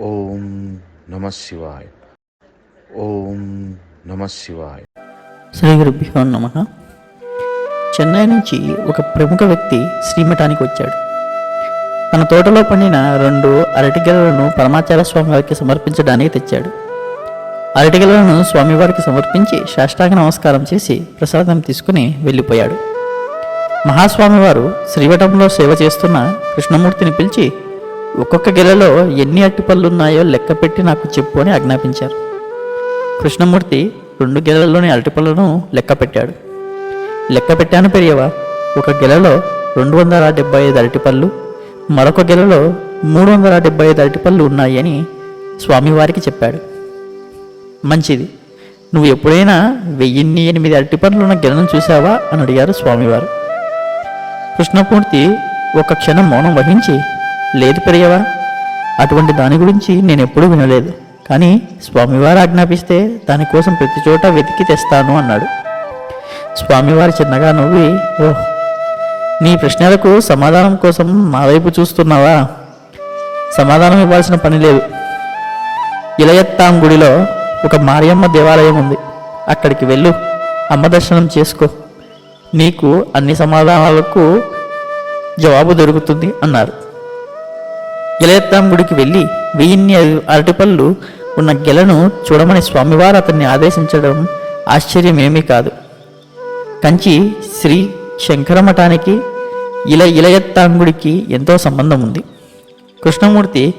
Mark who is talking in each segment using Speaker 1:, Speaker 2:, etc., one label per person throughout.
Speaker 1: ఓం నమ శివాయ. ఓం నమ శివాయ.
Speaker 2: శ్రీ గురుభ్యో నమ. చెన్నై నుంచి ఒక ప్రముఖ వ్యక్తి శ్రీమఠానికి వచ్చాడు. తన తోటలో పండిన రెండు అరటిగెలను పరమాచార్య స్వామివారికి సమర్పించడానికి తెచ్చాడు. అరటిగెలను స్వామివారికి సమర్పించి సాష్టాంగ నమస్కారం చేసి ప్రసాదం తీసుకుని వెళ్ళిపోయాడు. మహాస్వామివారు శ్రీవటంలో సేవ చేస్తున్న కృష్ణమూర్తిని పిలిచి ఒక్కొక్క గెలలో ఎన్ని అట్టిపళ్ళున్నాయో లెక్క పెట్టి నాకు చెప్పు అని ఆజ్ఞాపించారు. కృష్ణమూర్తి రెండు గెలల్లోని అరటిపళ్ళను లెక్క పెట్టాడు. లెక్క పెట్టాను పెరియవా ఒక గెలలో రెండు వందల డెబ్బై ఐదు అరటిపళ్ళు మరొక గెలలో మూడు వందల డెబ్బై ఐదు అరటిపళ్ళు ఉన్నాయి అని స్వామివారికి చెప్పాడు. మంచిది. నువ్వు ఎప్పుడైనా వెయ్యిన్ని ఎనిమిది అరటిపళ్ళు ఉన్న గెలను చూసావా అని అడిగారు స్వామివారు. కృష్ణమూర్తి ఒక క్షణం మౌనం వహించి లేదు పెరియవా అటువంటి దాని గురించి నేను ఎప్పుడూ వినలేదు. కానీ స్వామివారు ఆజ్ఞాపిస్తే దానికోసం ప్రతి చోట వెతికి తెస్తాను అన్నాడు. స్వామివారు చిన్నగా నవ్వి ఓహ్ నీ ప్రశ్నలకు సమాధానం కోసం మా వైపు చూస్తున్నావా? సమాధానం ఇవ్వాల్సిన పని లేదు. ఇలయత్తాం గుడిలో ఒక మారియమ్మ దేవాలయం ఉంది. అక్కడికి వెళ్ళు. అమ్మ దర్శనం చేసుకో. నీకు అన్ని సమాధానాలకు జవాబు దొరుకుతుంది అన్నారు. ఇలయత్తాం గుడికి వెళ్ళి వెయ్యిన్ని అరటిపళ్ళు ఉన్న గెలను చూడమని స్వామివారు అతన్ని ఆదేశించడం ఆశ్చర్యమేమీ కాదు. కంచి శ్రీ శంకరమఠానికి ఇల ఇలయత్తాంగుడికి ఎంతో సంబంధం ఉంది కృష్ణమూర్తి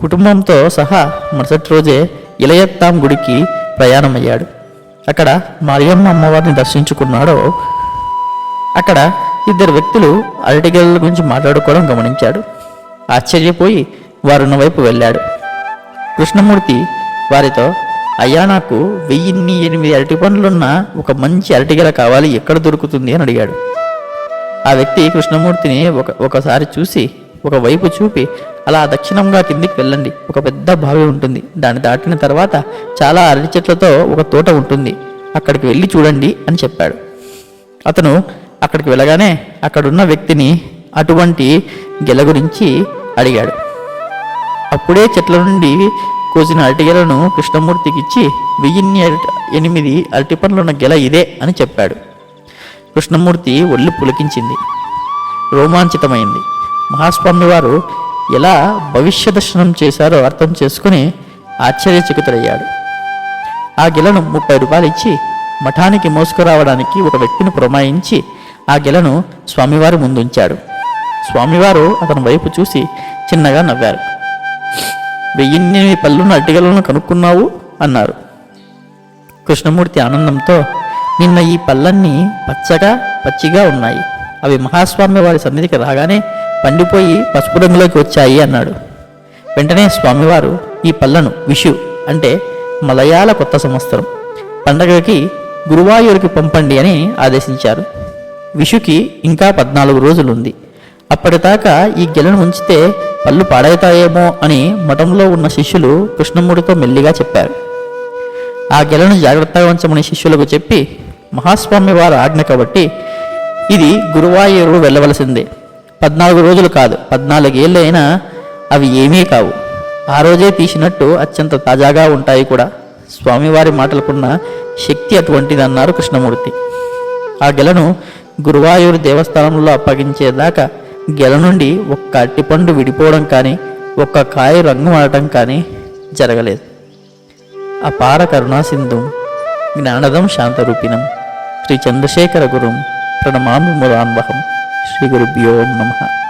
Speaker 2: కుటుంబంతో సహా మరుసటి రోజే ఇలయత్తాం గుడికి ప్రయాణమయ్యాడు. అక్కడ మరియమ్మ అమ్మవారిని దర్శించుకున్నాడో అక్కడ ఇద్దరు వ్యక్తులు అరటిగెల గురించి మాట్లాడుకోవడం గమనించాడు. ఆశ్చర్యపోయి వారున్న వైపు వెళ్ళాడు కృష్ణమూర్తి వారితో అయ్యా నాకు వెయ్యిన్ని ఎనిమిది అరటి పండ్లున్న ఒక మంచి అరటిగెల కావాలి ఎక్కడ దొరుకుతుంది? అని అడిగాడు. ఆ వ్యక్తి కృష్ణమూర్తిని ఒక ఒకసారి చూసి ఒక వైపు చూపి అలా దక్షిణంగా కిందికి వెళ్ళండి ఒక పెద్ద బావి ఉంటుంది. దాన్ని దాటిన తర్వాత చాలా అరటి చెట్లతో ఒక తోట ఉంటుంది. అక్కడికి వెళ్ళి చూడండి అని చెప్పాడు. అతను అక్కడికి వెళ్ళగానే అక్కడున్న వ్యక్తిని అటువంటి గెల గురించి అడిగాడు. అప్పుడే చెట్ల నుండి కోసిన అరటిగెలను కృష్ణమూర్తికి ఇచ్చి వెయ్యిన్ని ఎనిమిది అరటి పండ్లున్న గెల ఇదే అని చెప్పాడు. కృష్ణమూర్తి ఒళ్ళు పులికించింది. రోమాంచితమైంది. మహాస్వామి వారు ఎలా భవిష్య దర్శనం చేశారో అర్థం చేసుకుని ఆశ్చర్యచకితుడయ్యాడు. ఆ గెలను ముప్పై రూపాయలు ఇచ్చి మఠానికి మోసుకురావడానికి ఒక వ్యక్తిని ప్రమాయించి ఆ గెలను స్వామివారి ముందుంచాడు. స్వామివారు అతని వైపు చూసి చిన్నగా నవ్వారు. వెయ్యిన్ని పళ్ళున అడ్డగలను కనుక్కున్నావు? అన్నారు. కృష్ణమూర్తి ఆనందంతో నిన్న ఈ పళ్ళన్నీ పచ్చగా పచ్చిగా ఉన్నాయి. అవి మహాస్వామి వారి సన్నిధికి రాగానే పండిపోయి పసుపు రంగులోకి వచ్చాయి అన్నాడు. వెంటనే స్వామివారు ఈ పళ్ళను విషు అంటే మలయాళ కొత్త సంవత్సరం. పండగకి గురువాయూరికి పంపండి అని ఆదేశించారు. విషుకి ఇంకా పద్నాలుగు రోజులుంది. అప్పటిదాకా ఈ గెలను ఉంచితే పళ్ళు పాడైతాయేమో అని మఠంలో ఉన్న శిష్యులు కృష్ణమూడితో మెల్లిగా చెప్పారు. ఆ గెలను జాగ్రత్తగా ఉంచమని శిష్యులకు చెప్పి మహాస్వామి వారి ఆజ్ఞ కాబట్టి ఇది గురువాయూరు వెళ్ళవలసిందే. పద్నాలుగు రోజులు కాదు పద్నాలుగేళ్ళైనా అవి ఏమీ కావు. ఆ రోజే తీసినట్టు అత్యంత తాజాగా ఉంటాయి కూడా. స్వామివారి మాటలకున్న శక్తి అటువంటిదన్నారు కృష్ణమూర్తి. ఆ గెలను గురువాయూరు దేవస్థానంలో అప్పగించేదాకా గెల నుండి ఒక్క అట్టిపండు విడిపోవడం కానీ ఒక్క కాయ రంగు మారటం కానీ జరగలేదు. అపార కరుణాసింధు జ్ఞానదం శాంతరూపిణం శ్రీ చంద్రశేఖర గురుం ప్రణమామి ముదాన్వహం శ్రీ గురుభ్యో నమః.